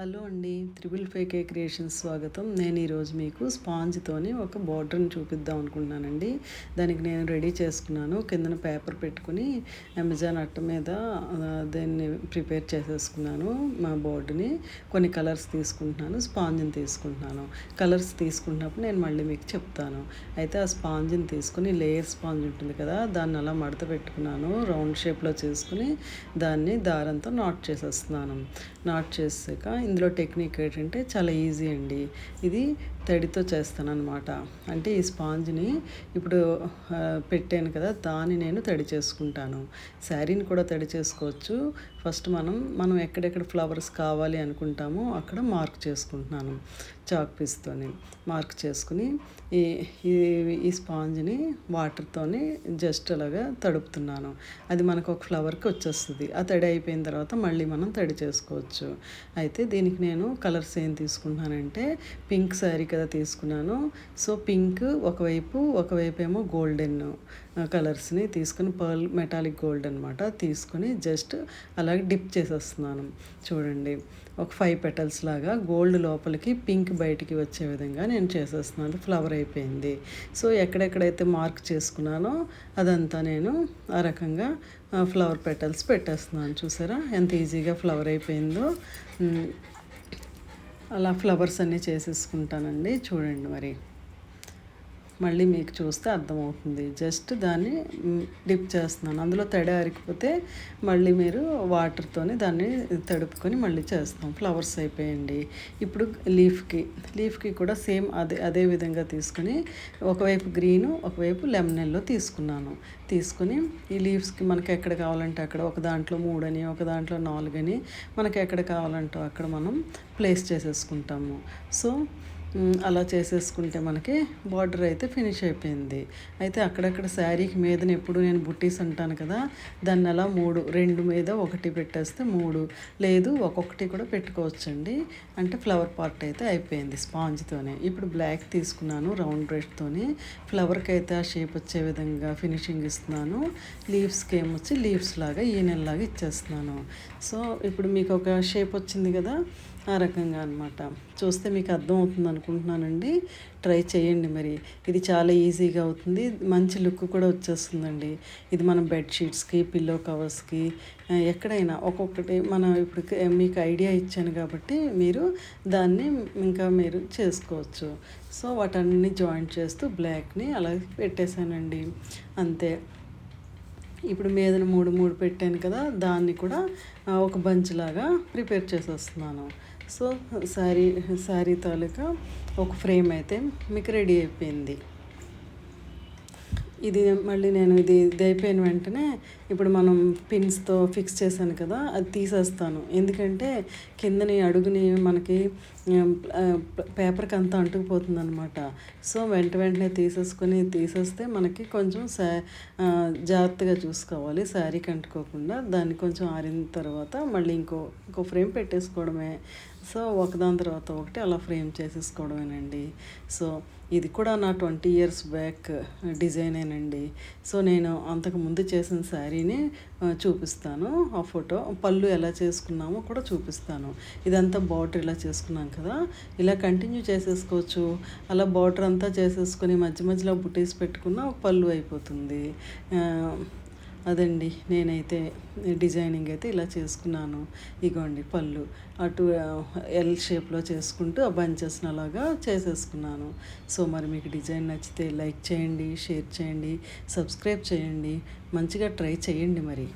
Hello అండి triple ఫేకే creation స్వాగతం. నేను ఈరోజు మీకు స్పాంజ్తోని ఒక బార్డర్ని చూపిద్దాం అనుకుంటున్నానండి. దానికి నేను రెడీ చేసుకున్నాను. కిందన పేపర్ పెట్టుకుని అమెజాన్ అట్ట మీద దాన్ని ప్రిపేర్ చేసేసుకున్నాను మా బోర్డుని. కొన్ని కలర్స్ తీసుకుంటున్నాను స్పాంజ్ని తీసుకుంటున్నాను. కలర్స్ తీసుకున్నప్పుడు నేను మళ్ళీ మీకు చెప్తాను. అయితే ఆ స్పాంజ్ని తీసుకుని లేయర్ స్పాంజ్ ఉంటుంది కదా దాన్ని అలా మడత పెట్టుకున్నాను. రౌండ్ షేప్లో చేసుకుని దాన్ని దారంతో నాట్ చేసేస్తున్నాను. నాట్ చేసాక ఇందులో టెక్నిక్ ఏంటంటే చాలా ఈజీ అండి. ఇది తడితో చేస్తాను అనమాట అంటే ఈ స్పాంజ్ని ఇప్పుడు పెట్టాను కదా దాన్ని నేను తడి చేసుకుంటాను. శారీని కూడా తడి చేసుకోవచ్చు. ఫస్ట్ మనం మనం ఎక్కడెక్కడ ఫ్లవర్స్ కావాలి అనుకుంటామో అక్కడ మార్క్ చేసుకుంటున్నాను చాక్ పీస్తోని. మార్క్ చేసుకుని ఈ ఈ స్పాంజ్ని వాటర్తోని జస్ట్ అలాగా తడుపుతున్నాను. అది మనకు ఒక ఫ్లవర్కి వచ్చేస్తుంది. ఆ తడి అయిపోయిన తర్వాత మళ్ళీ మనం తడి చేసుకోవచ్చు. అయితే దీనికి నేను కలర్స్ ఏం తీసుకుంటున్నానంటే పింక్ శారీ కదా తీసుకున్నాను. సో పింక్ ఒకవైపు ఒకవైపు ఏమో గోల్డెన్ కలర్స్ని తీసుకుని పర్ల్ మెటాలిక్ గోల్డ్ అనమాట తీసుకుని జస్ట్ అలాగే డిప్ చేసేస్తున్నాను. చూడండి ఒక ఫైవ్ పెటల్స్ లాగా గోల్డ్ లోపలికి పింక్ బయటికి వచ్చే విధంగా నేను చేసేస్తున్నాను. ఫ్లవర్ అయిపోయింది. సో ఎక్కడెక్కడైతే మార్క్ చేసుకున్నానో అదంతా నేను ఆ రకంగా ఫ్లవర్ పెటల్స్ పెట్టేస్తున్నాను. చూసారా? ఎంత ఈజీగా ఫ్లవర్ అయిపోయిందో. అలా ఫ్లవర్స్ అన్నీ చేసేసుకుంటానండి. చూడండి మరి. మళ్ళీ మీకు చూస్తే అర్థమవుతుంది. జస్ట్ దాన్ని డిప్ చేస్తున్నాను. అందులో తడి అరికిపోతే మళ్ళీ మీరు వాటర్తోని దాన్ని తడుపుకొని మళ్ళీ చేస్తాం. ఫ్లవర్స్ అయిపోయండి. ఇప్పుడు లీఫ్కి లీఫ్కి కూడా సేమ్ అదే అదే విధంగా తీసుకుని ఒకవైపు గ్రీన్ ఒకవైపు లెమన్ ఎల్లో తీసుకున్నాను. తీసుకుని ఈ లీవ్స్కి మనకి ఎక్కడ కావాలంటే అక్కడ ఒక దాంట్లో మూడని ఒక దాంట్లో నాలుగని మనకి ఎక్కడ కావాలంటే అక్కడ మనం ప్లేస్ చేసేసుకుంటాము. సో అలా చేసేసుకుంటే మనకి బార్డర్ అయితే ఫినిష్ అయిపోయింది. అయితే అక్కడక్కడ శారీకి మీదన ఎప్పుడు నేను బుట్టీస్ అంటాను కదా దాన్ని అలా మూడు రెండు మీద ఒకటి పెట్టేస్తే మూడు లేదు ఒక్కొక్కటి కూడా పెట్టుకోవచ్చండి. అంటే ఫ్లవర్ పార్ట్ అయితే అయిపోయింది స్పాంజ్తోనే. ఇప్పుడు బ్లాక్ తీసుకున్నాను రౌండ్ బ్రష్తోని ఫ్లవర్కి అయితే ఆ షేప్ వచ్చే విధంగా ఫినిషింగ్ ఇస్తున్నాను. లీవ్స్కి ఏమొచ్చి లీవ్స్ లాగా ఈ నెలలాగా ఇచ్చేస్తున్నాను. సో ఇప్పుడు మీకు ఒక షేప్ వచ్చింది కదా ఆ రకంగా అనమాట చూస్తే మీకు అర్థం అవుతుంది అనుకుంటున్నానండి ట్రై చేయండి మరి. ఇది చాలా ఈజీగా అవుతుంది. మంచి లుక్ కూడా వచ్చేస్తుందండి. ఇది మనం బెడ్షీట్స్కి పిల్లో కవర్స్కి ఎక్కడైనా ఒక్కొక్కటి మనం ఇప్పుడు మీకు ఐడియా ఇచ్చాను కాబట్టి మీరు దాన్ని ఇంకా మీరు చేసుకోవచ్చు. సో వాటన్ని జాయింట్ చేస్తూ బ్లాక్ని అలా పెట్టేశానండి. అంతే. ఇప్పుడు మీదన మూడు మూడు పెట్టాను కదా దాన్ని కూడా ఒక బంచ్ లాగా ప్రిపేర్ చేసేస్తున్నాను. సో శారీ శారీ తాలూకా ఒక ఫ్రేమ్ అయితే మీకు రెడీ అయిపోయింది. ఇది మళ్ళీ నేను ఇది ఇది అయిపోయిన వెంటనే ఇప్పుడు మనం పిన్స్తో ఫిక్స్ చేశాను కదా అది తీసేస్తాను. ఎందుకంటే కిందని అడుగుని మనకి పేపర్కి అంతా అంటుకుపోతుంది అనమాట సో వెంట వెంటనే తీసేసుకొని తీసేస్తే మనకి కొంచెం సా జాగ్రత్తగా చూసుకోవాలి శారీకి అంటుకోకుండా దాన్ని కొంచెం ఆరిన తర్వాత మళ్ళీ ఇంకో ఇంకో ఫ్రేమ్ పెట్టేసుకోవడమే. సో ఒకదాని తర్వాత ఒకటి అలా ఫ్రేమ్ చేసేసుకోవడమేనండి. సో ఇది కూడా నా ట్వంటీ ఇయర్స్ బ్యాక్ డిజైనేనండి. సో నేను అంతకు ముందు చేసిన శారీని చూపిస్తాను. ఆ ఫోటో పళ్ళు ఎలా చేసుకున్నామో కూడా చూపిస్తాను. ఇదంతా బార్డర్ ఇలా చేసుకున్నాం కదా. ఇలా కంటిన్యూ చేసేసుకోవచ్చు. అలా బార్డర్ అంతా చేసేసుకొని మధ్య మధ్యలో బుటీస్ పెట్టుకున్న పళ్ళు అయిపోతుంది. అదండి. నేనైతే డిజైనింగ్ అయితే ఇలా చేసుకున్నాను. ఇగోండి పళ్ళు. అటు ఎల్ షేప్లో చేసుకుంటూ ఆ బంచెస్ని అలాగా చేసేసుకున్నాను. సో మరి మీకు డిజైన్ నచ్చితే లైక్ చేయండి షేర్ చేయండి సబ్స్క్రైబ్ చేయండి. మంచిగా ట్రై చేయండి మరి.